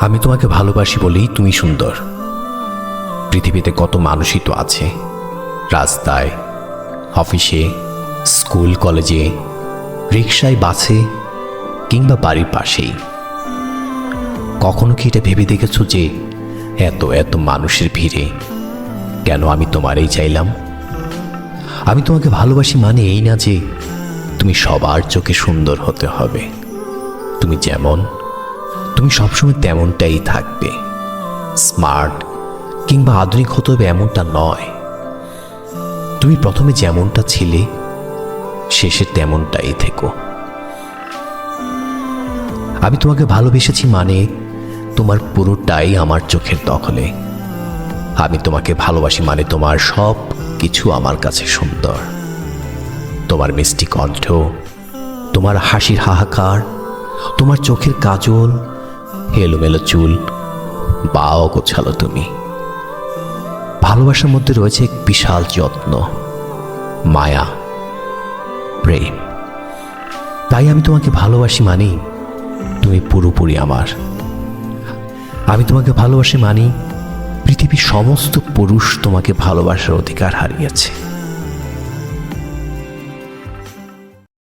আমি তোমাকে ভালোবাসি বলেই তুমি সুন্দর। পৃথিবীতে কত মানুষই তো আছে। রাস্তায়, অফিসে, স্কুল, কলেজে রিক্সায় বাসে কিংবা বাড়ির পাশেই। কখনো কি এটা ভেবে দেখেছ যে এত এত মানুষের ভিড়ে কেন আমি তোমারই চাইলাম? আমি তোমাকে ভালোবাসি মানে এই না যে তুমি সবার চোখে সুন্দর হতে হবে। তুমি যেমন, তুমি সবসময় তেমনটাই থাকবে। স্মার্ট কিংবা আধুনিক হতে হবে এমনটা নয়। তুমি প্রথমে যেমনটা ছিলে, শেষে তেমনটাই থেকো। আমি তোমাকে ভালোবেসেছি মানে তোমার পুরোটাই আমার চোখের দখলে। আমি তোমাকে ভালোবাসি মানে তোমার সব কিছু আমার কাছে সুন্দর। তোমার মিষ্টি কণ্ঠ, তোমার হাসির হাহাকার তোমার চোখের কাজল, এলোমেলো চুল, বাও গোছালো তুমি। ভালোবাসার মধ্যে রয়েছে এক বিশাল যত্ন, মায়া, প্রেম। তাই আমি তোমাকে ভালোবাসি মানি, তুমি পুরোপুরি আমার। আমি তোমাকে ভালোবাসি মানি, পৃথিবীর সমস্ত পুরুষ তোমাকে ভালোবাসার অধিকার হারিয়েছে।